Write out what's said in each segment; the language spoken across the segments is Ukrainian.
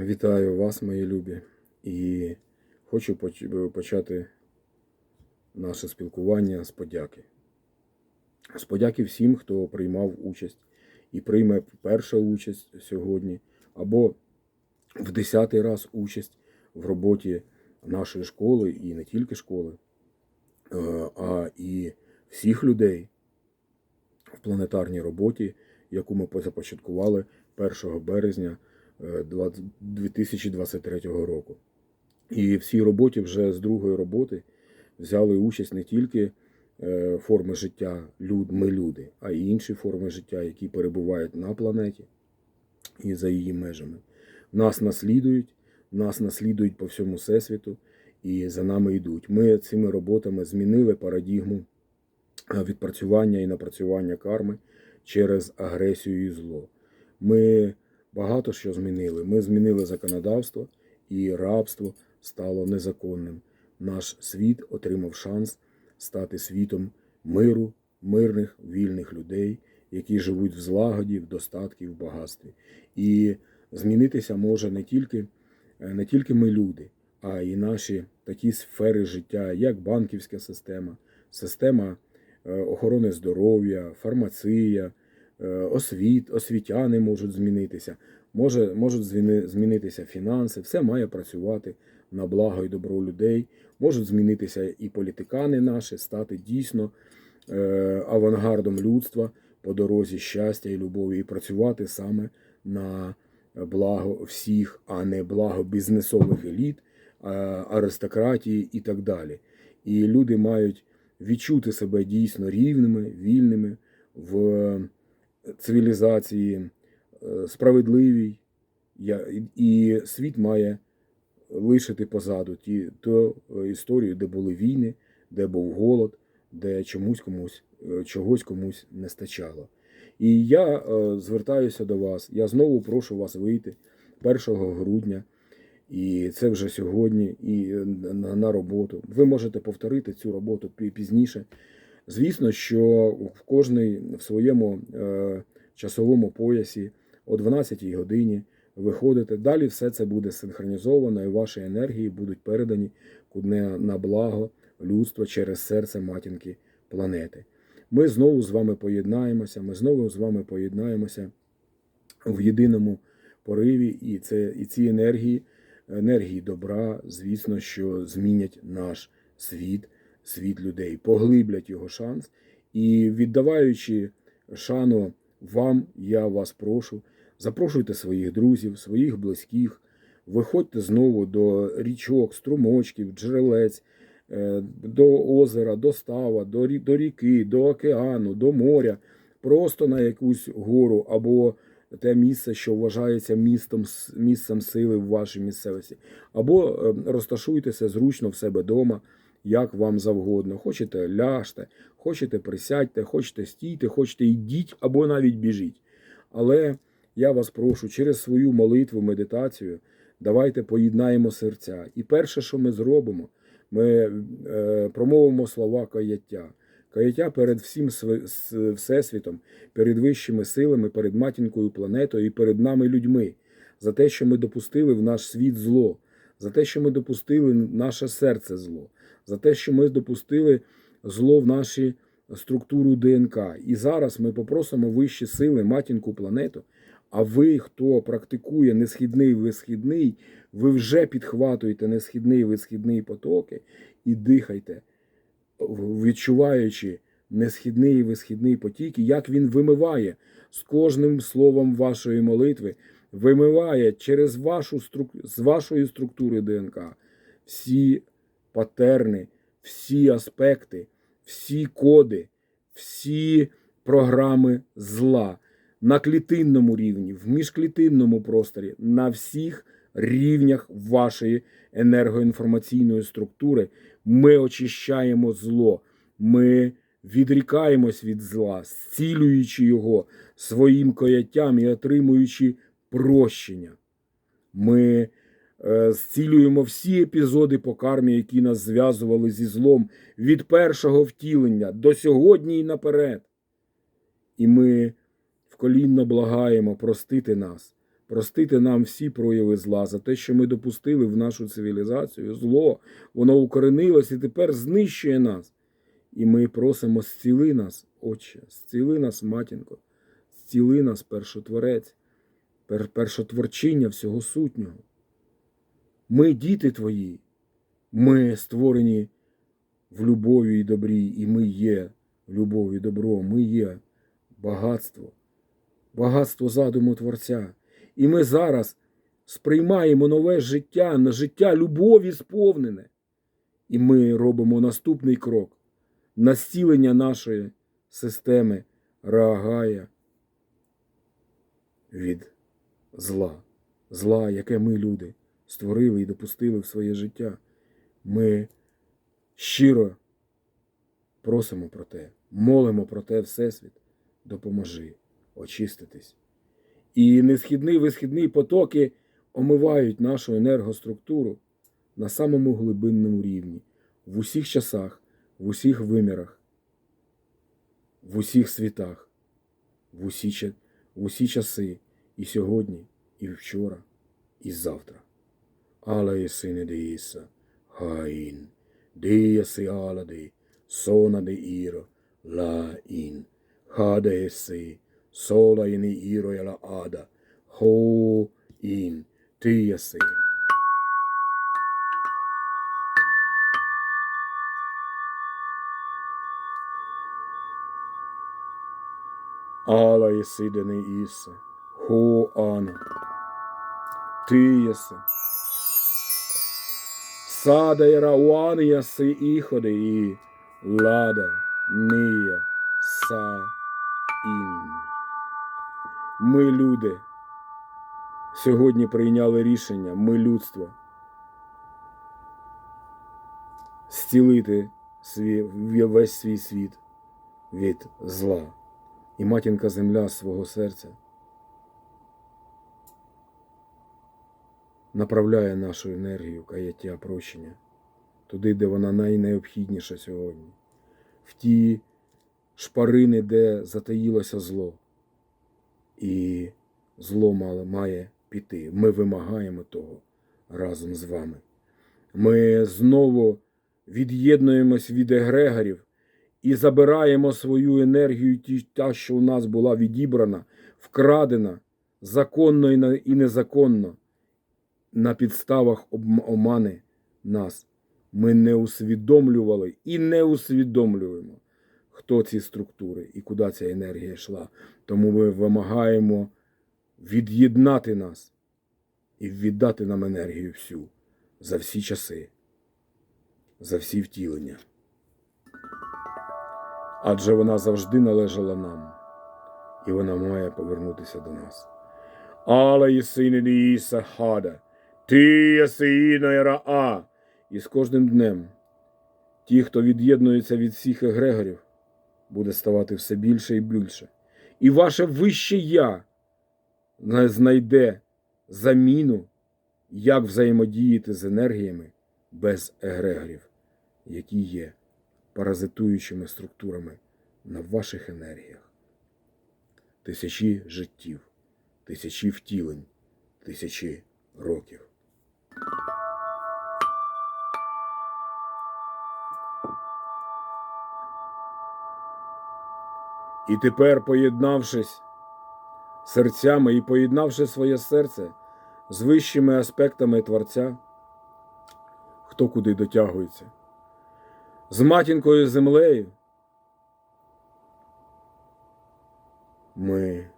Вітаю вас, мої любі, і хочу почати наше спілкування з подяки. З подяки всім, хто приймав участь і прийме перша участь сьогодні, або в десятий раз участь в роботі нашої школи і не тільки школи, е, а і всіх людей в планетарній роботі, яку ми започаткували 1 березня 20 2023 року. І в цій роботі вже з другої роботи взяли участь не тільки е, форми життя люд, ми люди, а й інші форми життя, які перебувають на планеті і за її межами. Нас наслідують, нас наслідують по всьому всесвіту і за нами йдуть. Ми цими роботами змінили парадігму е, відпрацювання і напрацювання карми через агресію і зло. Ми багато що змінили. Ми змінили законодавство, і рабство стало незаконним. Наш світ отримав шанс стати світом миру, мирних, вільних людей, які живуть в злагоді, в достатку, в багатстві. І змінитися може не тільки, не тільки ми люди, а й наші такі сфери життя, як банківська система, система е, охорони здоров'я, фармація, освіт, освітяни можуть змінитися, може, можуть зміни- змінитися фінанси, все має працювати на благо і добро людей. Можуть змінитися і політикани наші, стати дійсно е, авангардом людства по дорозі щастя і любові, і працювати саме на благо всіх, а не благо бізнесових еліт, е, аристократії і так далі. І люди мають відчути себе дійсно рівними, вільними в цивілізації, е, справедливій. І світ має лишити позаду ті, ту е, історію, де були війни, де був голод, де чомусь комусь, е, чогось комусь не стачало. І я звертаюся до вас. Я знову прошу вас вийти 1 грудня, і це вже сьогодні, і на роботу. Ви можете повторити цю роботу пізніше. Звісно, що в кожний в своєму е, часовому поясі о 12 годині виходите. Далі все це буде синхронізовано, і ваші енергії будуть передані куди на благо людства через серце матінки планети. Ми знову з вами поєднаємося, ми знову з вами поєднаємося в єдиному пориві, і це і ці енергії, енергії добра, звісно, що змінять наш світ, світ людей, поглиблять його шанс. І віддаваючи шану вам, я вас прошу, запрошуйте своїх друзів, своїх близьких, виходьте знову до річок, струмочків, джерелець, е, до озера, до става, до ріки, до океану, до моря, просто на якусь гору або те місце, що вважається містом, місцем сили в вашій місцевості. Або е, розташуйтеся зручно в себе вдома, як вам завгодно. Хочете ляжте, хочете присядьте, хочете стійте, хочете йдіть або навіть біжіть. Але я вас прошу через свою молитву, медитацію, давайте поєднаємо серця. І перше, що ми зробимо, ми е, промовимо слова каяття. Каяття перед всім всесвітом, перед вищими силами, перед матінкою планетою і перед нами людьми, за те, що ми допустили в наш світ зло, за те, що ми допустили наше серце зло, за те, що ми допустили зло в наші структуру ДНК. І зараз ми попросимо вищі сили, матінку планету. А ви, хто практикує несхідний висхідний, ви вже підхватуєте несхідний висхідний потоки і дихайте, відчуваючи несхідний і висхідний потік, і як він вимиває з кожним словом вашої молитви, вимиває через вашу з вашої структури ДНК всі патерни, всі аспекти, всі коди, всі програми зла на клітинному рівні, в міжклітинному просторі, на всіх рівнях вашої енергоінформаційної структури ми очищаємо зло, ми відрікаємось від зла, зцілюючи його своїм каяттям і отримуючи прощення. Ми зцілюємо всі епізоди по кармі, які нас зв'язували зі злом від першого втілення до сьогодні і наперед. І ми вколінно благаємо простити нас, простити нам всі прояви зла за те, що ми допустили в нашу цивілізацію. Зло, воно укоренилось і тепер знищує нас. І ми просимо, зціли нас, Отче, зціли нас, матінко, зціли нас, першотворець, пер- першотворчиння всього сутнього. Ми діти твої, ми створені в любові і добрі, і ми є любов і добро, ми є багатство, багатство задуму Творця. І ми зараз сприймаємо нове життя, на життя любові сповнене. І ми робимо наступний крок. На зцілення нашої системи Раагая від зла, зла, яке ми, люди, створили і допустили в своє життя. Ми щиро просимо про те, молимо про те, Всесвіт, допоможи очиститись. І несхідні висхідні потоки омивають нашу енергоструктуру на самому глибинному рівні, в усіх часах, в усіх вимірах, в усіх світах, в усі, в усі часи, і сьогодні, і вчора, і завтра. alla diisa, hain, disa, aladi, sona di, iro, la in, hade sola in iro ja la ada, ho in, diasi. Ala esi deni isa, ho ana, ti esi. Сада єра уан єси іходи і лада ния са ін. Ми, люди, сьогодні прийняли рішення, ми людство, зцілити свій, весь свій світ від зла. І матінка земля свого серця направляє нашу енергію каяття прощення туди, де вона найнеобхідніша сьогодні, в ті шпарини, де затаїлося зло. І зло має піти. Ми вимагаємо того разом з вами. Ми знову від'єднуємось від егрегорів і забираємо свою енергію, та, що у нас була відібрана, вкрадена законно і незаконно на підставах омани нас. Ми не усвідомлювали і не усвідомлюємо, хто ці структури і куди ця енергія йшла. Тому ми вимагаємо від'єднати нас і віддати нам енергію всю за всі часи, за всі втілення адже вона завжди належала нам, і вона має повернутися до нас. Але єсине діїса хада, ти єсино раа. І з кожним днем ті, хто від'єднується від всіх егрегорів, буде ставати все більше і більше. І ваше вище я знайде заміну, як взаємодіяти з енергіями без егрегорів, які є паразитуючими структурами на ваших енергіях. Тисячі життів, тисячі втілень, тисячі років. І тепер, поєднавшись серцями і поєднавши своє серце з вищими аспектами Творця, хто куди дотягується з матінкою землею. Ми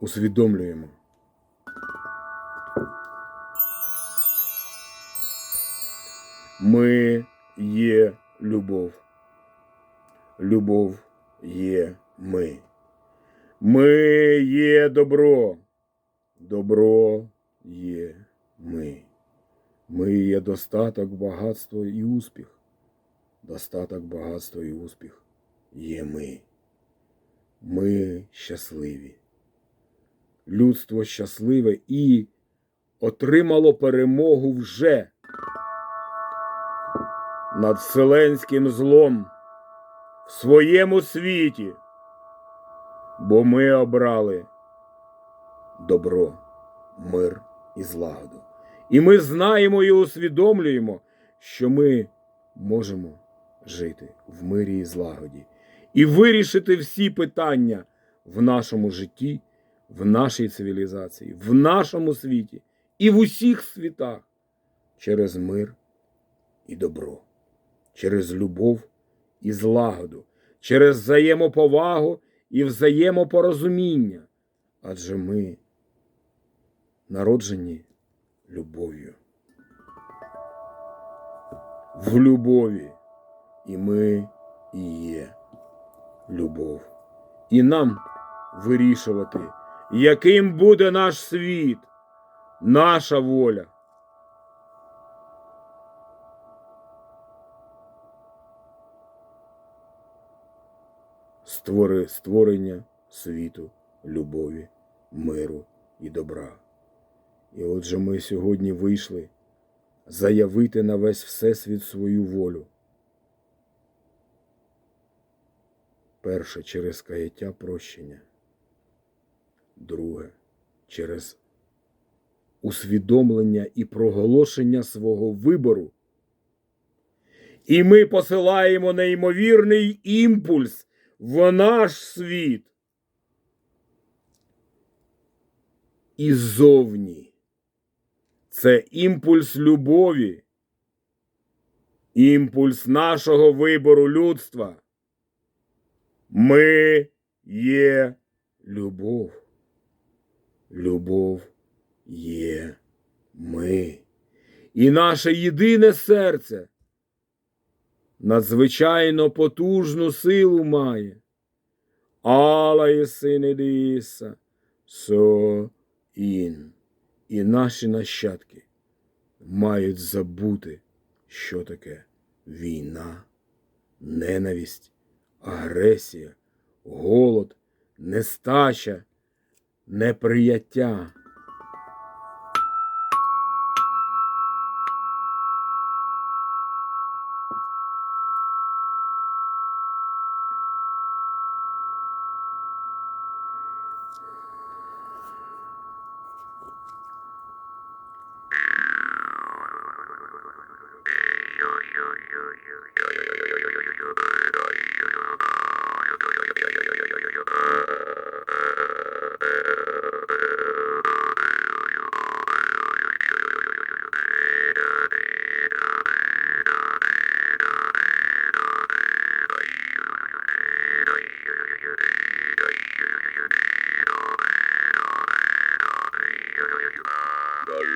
усвідомлюємо. Ми є любов. Любов є ми. Ми є добро. Добро є ми. Ми є достаток, багатство і успіх достаток, багатство і успіх є ми. Ми щасливі. Людство щасливе і отримало перемогу вже над вселенським злом в своєму світі, бо ми обрали добро. мир і злагоду. І ми знаємо і усвідомлюємо, що ми можемо жити в мирі і злагоді і вирішити всі питання в нашому житті, в нашій цивілізації, в нашому світі і в усіх світах через мир і добро, через любов і злагоду, через взаємоповагу і взаємопорозуміння. Адже ми народжені любов'ю. В любові. І ми і є любов. І нам вирішувати, яким буде наш світ, наша воля. Створи створення світу, любові, миру і добра. І отже ми сьогодні вийшли заявити на весь Всесвіт свою волю. Перше через каяття прощення. Друге через усвідомлення і проголошення свого вибору. І ми посилаємо неймовірний імпульс в наш світ. І ззовні. Це імпульс любові, імпульс нашого вибору людства. Ми є любов. Любов є ми. І наше єдине серце надзвичайно потужну силу має. Алла і сини Діса, со ін. І наші нащадки мають забути, що таке війна, ненависть, агресія, голод, нестача, неприяття.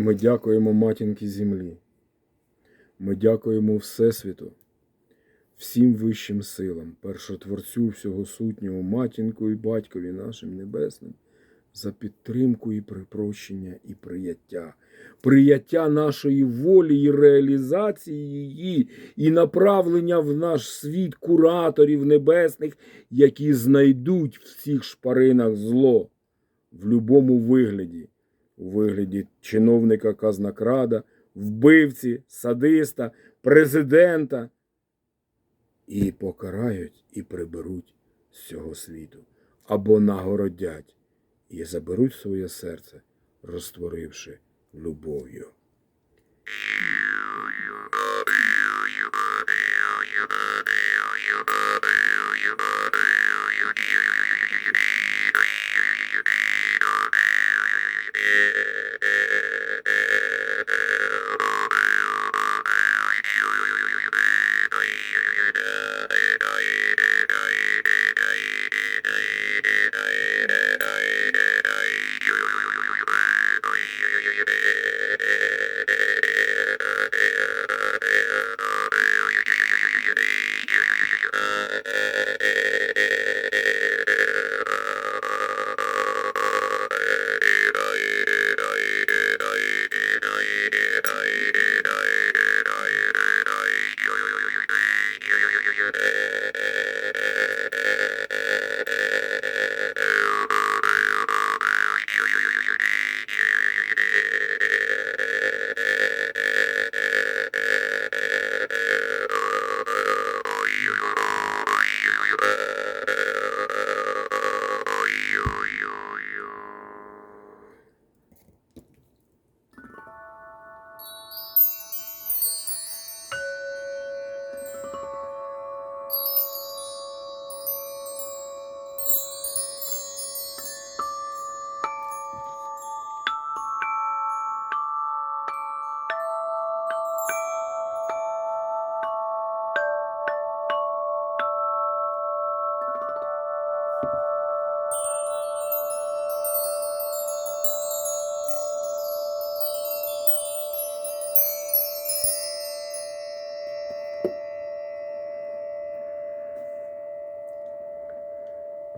Ми дякуємо матінки землі. Ми дякуємо Всесвіту, всім вищим силам, першотворцю всього сутнього, матінку і батькові нашим небесним, за підтримку і припрощення і прияття, прияття нашої волі і реалізації її, і направлення в наш світ кураторів небесних, які знайдуть в цих шпаринах зло в любому вигляді у вигляді чиновника казнокрада, вбивці, садиста, президента і покарають і приберуть з цього світу або нагородять і заберуть своє серце розтворивши любов'ю.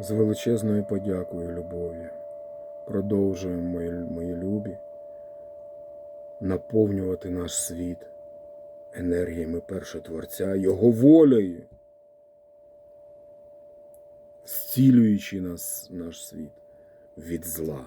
З величезною подякою, любові, продовжуємо мої, мої любі наповнювати наш світ енергіями Першого Творця, Його волею, зцілюючи нас, наш світ від зла.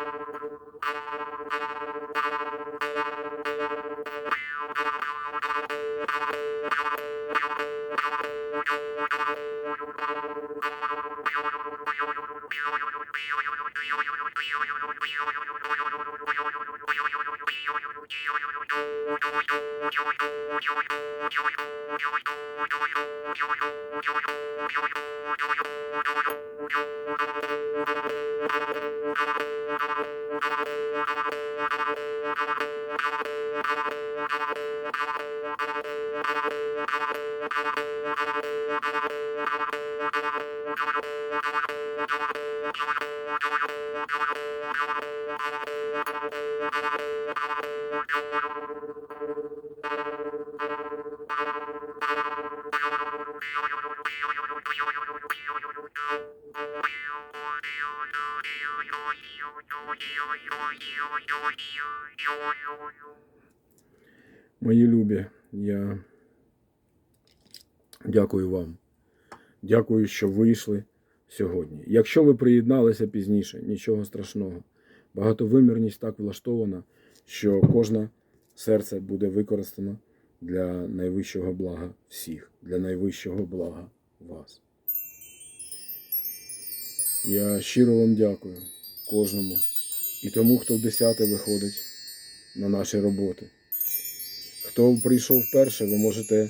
Мої любі, я дякую вам. Дякую, що вийшли сьогодні. Якщо ви приєдналися пізніше, нічого страшного. Багатовимірність так влаштована, що кожне серце буде використано для найвищого блага всіх, для найвищого блага вас. Я щиро вам дякую кожному і тому, хто в десяте виходить на наші роботи. Хто прийшов вперше, ви можете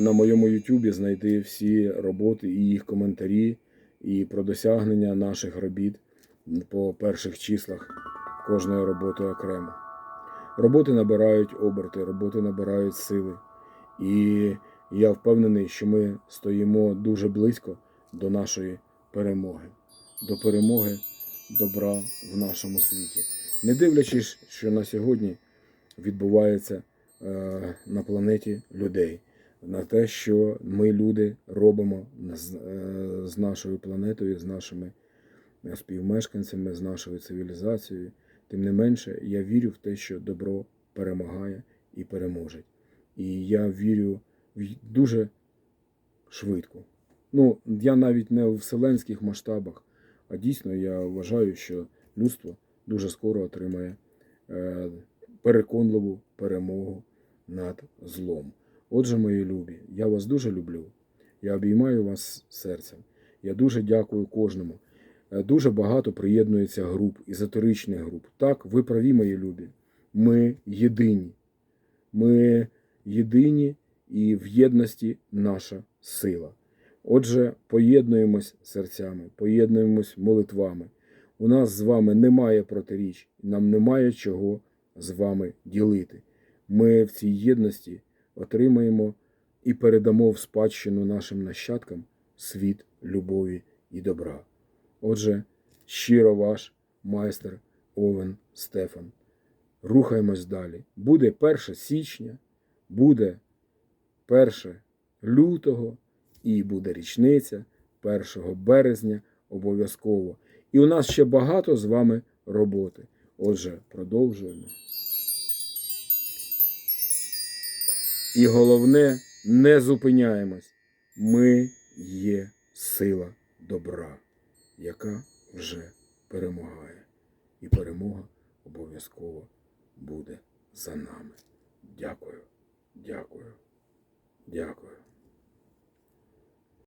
на моєму Ютубі знайти всі роботи і їх коментарі, і про досягнення наших робіт по перших числах кожної роботи окремо. Роботи набирають оберти, роботи набирають сили. І я впевнений, що ми стоїмо дуже близько до нашої перемоги. до перемоги добра в нашому світі. Не дивлячись, що на сьогодні відбувається на планеті людей, на те, що ми, люди, робимо з, е, нашою планетою, з нашими е, співмешканцями, з нашою цивілізацією. Тим не менше, я вірю в те, що добро перемагає і переможе. І я вірю в дуже швидко. Ну, я навіть не в вселенських масштабах, а дійсно я вважаю, що людство дуже скоро отримає е, переконливу перемогу над злом. Отже, мої любі, я вас дуже люблю. Я обіймаю вас серцем. Я дуже дякую кожному. Е, Дуже багато приєднується груп, езотеричних груп. Так, ви праві, мої любі. Ми єдині. Ми єдині і в єдності наша сила. Отже, поєднуємось серцями, поєднуємось молитвами. У нас з вами немає протиріч, нам немає чого з вами ділити. Ми в цій єдності отримаємо і передамо в спадщину нашим нащадкам світ любові і добра. Отже, щиро ваш майстер Овен Стефан. Рухаємось далі. Буде 1 січня, буде 1 лютого і буде річниця 1 березня обов'язково. І у нас ще багато з вами роботи. Отже, продовжуємо. І головне, не зупиняємось. Ми є сила добра, яка вже перемагає. І перемога обов'язково буде за нами. Дякую, дякую, дякую.